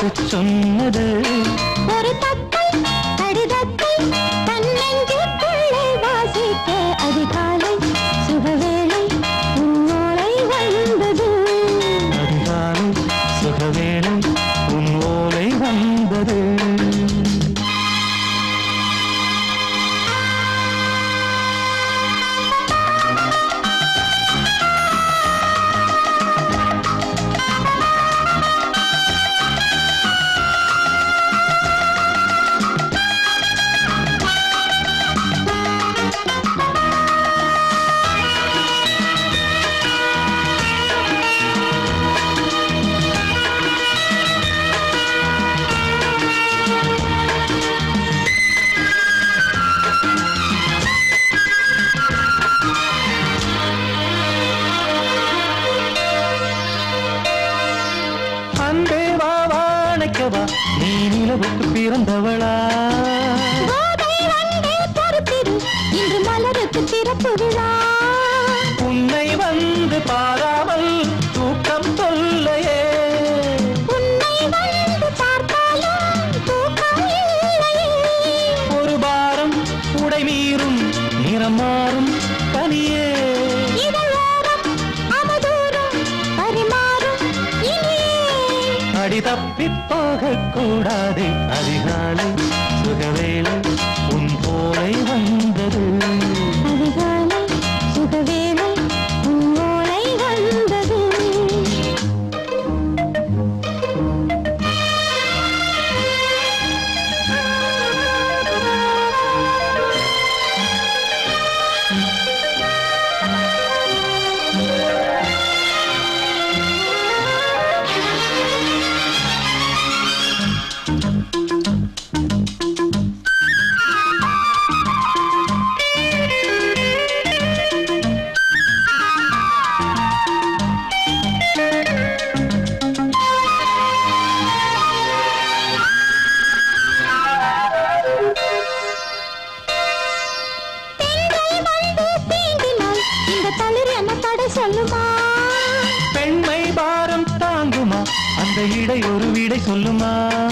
കൊച്ചൊന്നത് கூடாது.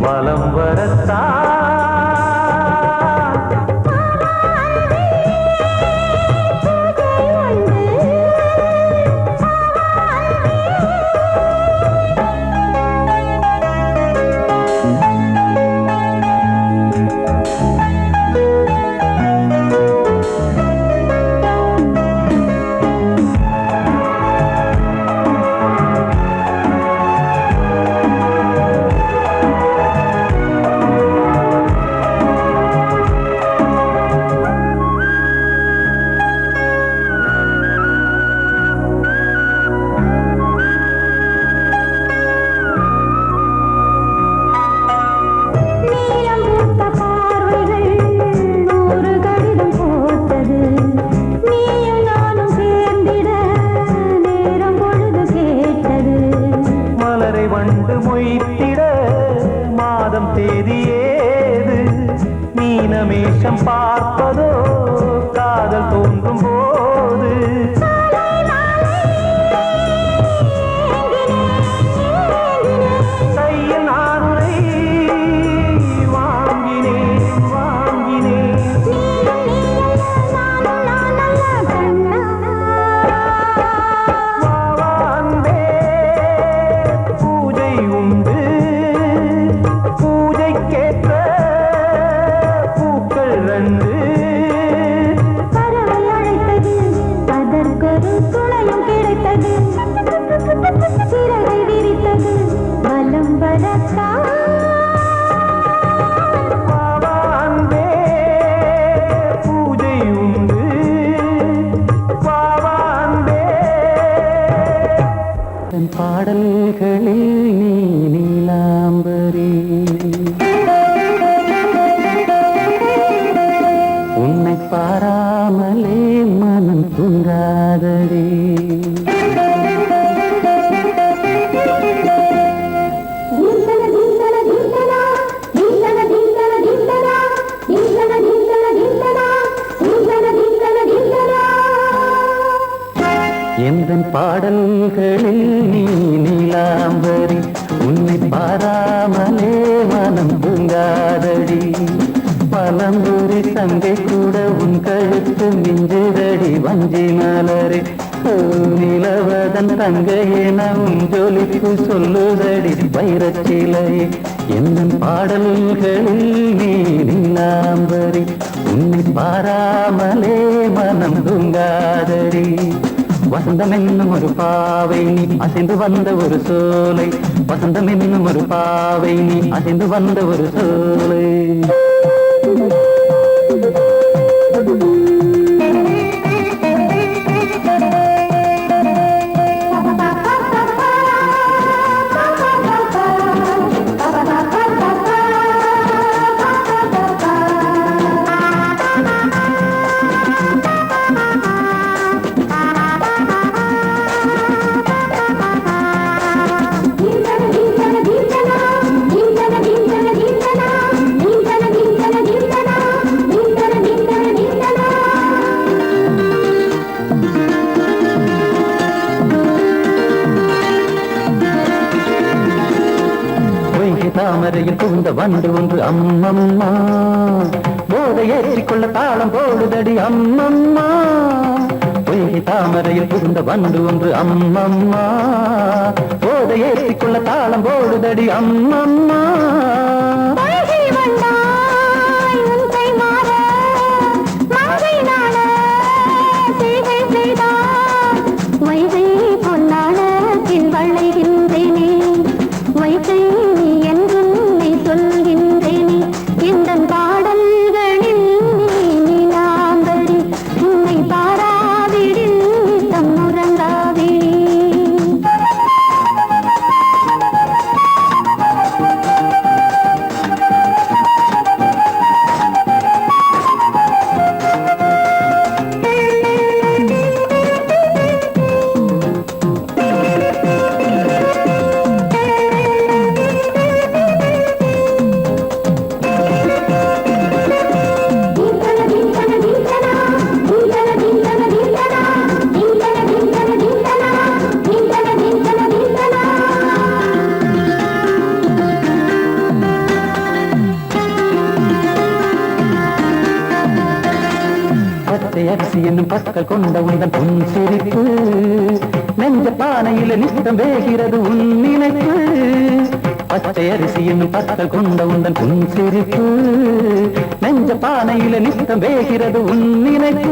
வலம் வரத்தான் கண்களில் நீ தங்க இனம் ஜொலித்து சொல்லுதடி வைரச்சிலை. என்ன பாடல்களில் நீ நில்லாம்பரி உன்னை பாராமலே மனம் தூங்காதடி. வசந்தம் என்னும் ஒரு பாவை நீ அசைந்து வந்த ஒரு சோலை. வசந்தம் என்னும் ஒரு பாவை நீ அசைந்து வந்த ஒரு சோலை. தாமரையில் புகுந்த வண்டு ஒன்று அம்மம்மா. போதை ஏற்றிக்கொள்ள தாளம் போடுதடி அம்மம்மா. பொய்கை தாமரையில் புகுந்த வண்டு ஒன்று அம்மம்மா. போதை ஏற்றிக்கொள்ள தாளம் போடுதடி அம்மம்மா. பானையில வேகிறது உன் நினைப்பு. பச்சை அரிசி என்னும் பற்கள் கொண்ட உந்தன் பொன் சிரிப்பு. நெஞ்ச பானையில நித்தம் வேகிறது உன் நினைப்பு.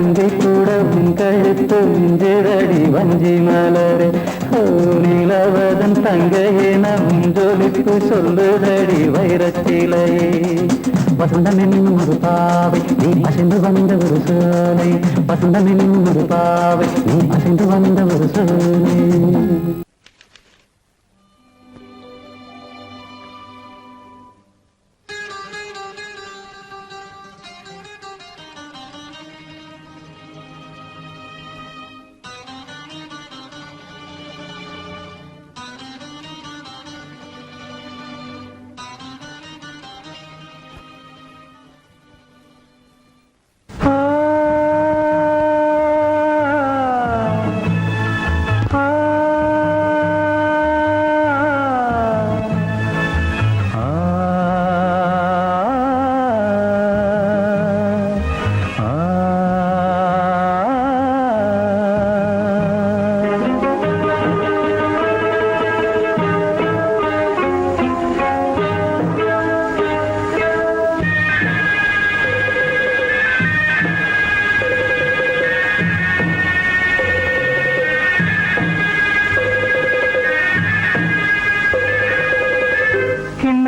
தஞ்சை கூட உன் கழுத்து மிஞ்சடடி வஞ்சி மலரே. ஓ நிலவதன் தங்கையே நம் ஜொலிப்பு சொல்லுதடி வைரச்சிலையே. வசந்தம் என்னும் ஒரு பாவை நீ அசைந்து வந்த ஒரு சோலை வசந்தம் என்னும் ஒரு பாவை நீ அசைந்து வந்த ஒரு சோலை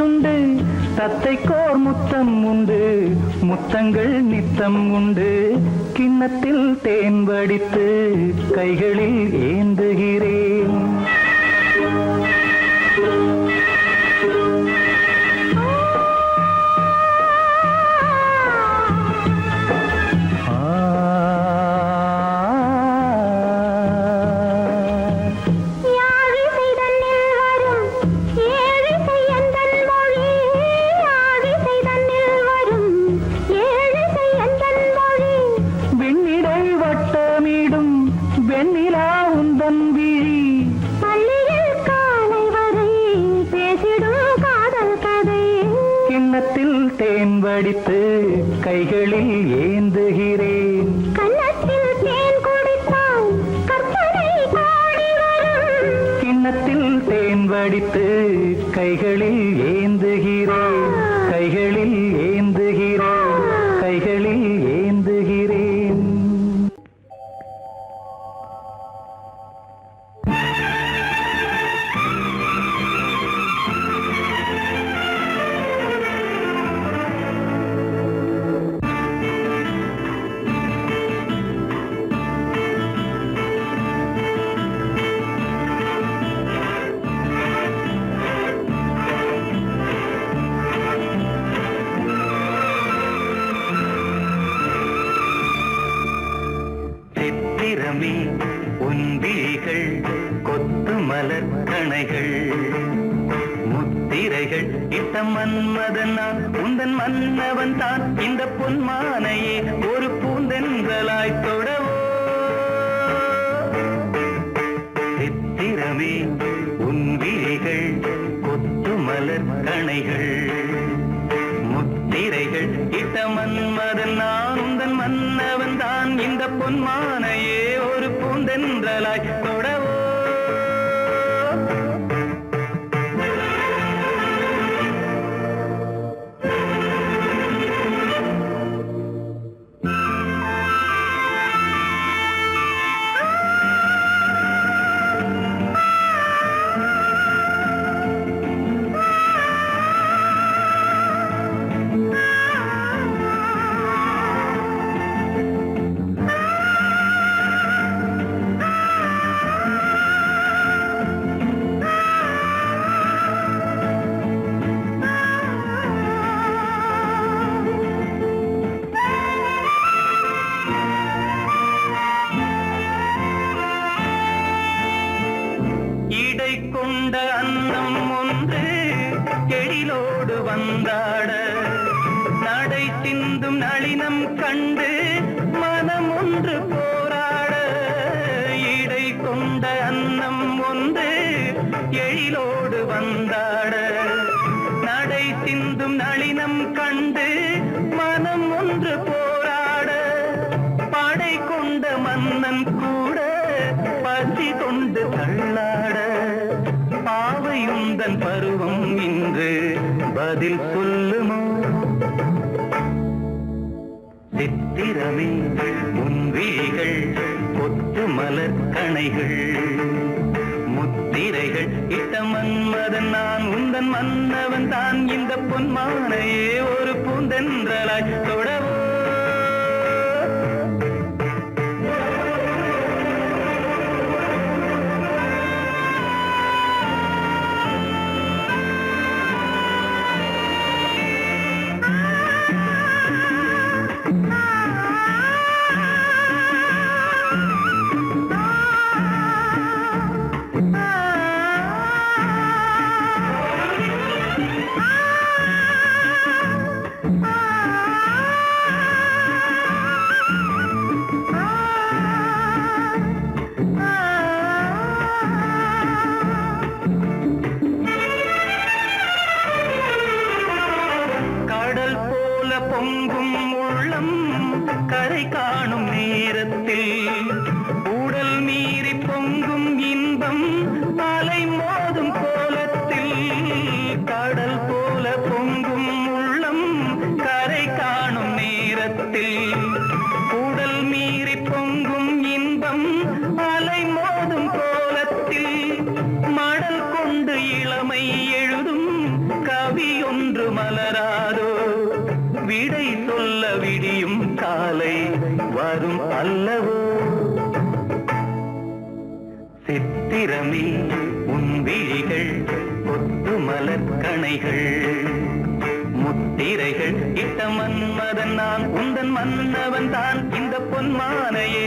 உண்டு. தத்தைக்கோர் முத்தம் உண்டு. முத்தங்கள் நித்தம் உண்டு. கிண்ணத்தில் தேன் வடித்து கருணைகள் முத்திரைகள் இட்ட மன்மதன் நான் உந்தன் மன்னவன் தான். இந்த பொன்மானையே ஒரு பூந்தென்றலாய் தொடவும் மலர்கணைகள் முத்திரைகள் இட்ட மன்மதன் நான் உந்தன் மன்னவன் தான். இந்த பொன்மானையே ஒரு பூந்தென்றலாய் தொடவோ பொங்கும் உள்ளம் கரை காணும் நேரத்தில். உடல் மீறி பொங்கும் இன்பம் தலைமோ மன்மதன் நான் உந்தன் மன்னவன் தான். இந்த பொன்மானையே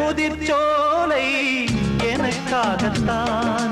முதிர்ச்சோலை எனக்காகத்தான்.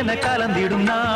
என கலந்திடும் நான்?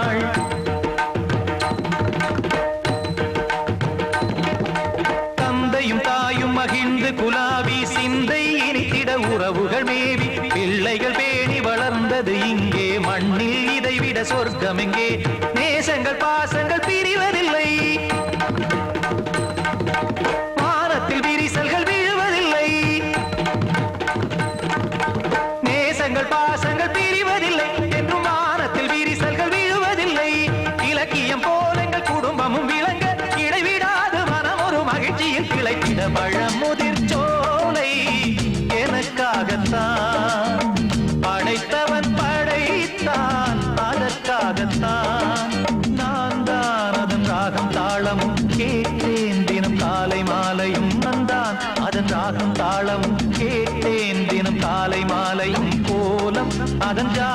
அதன் ஜா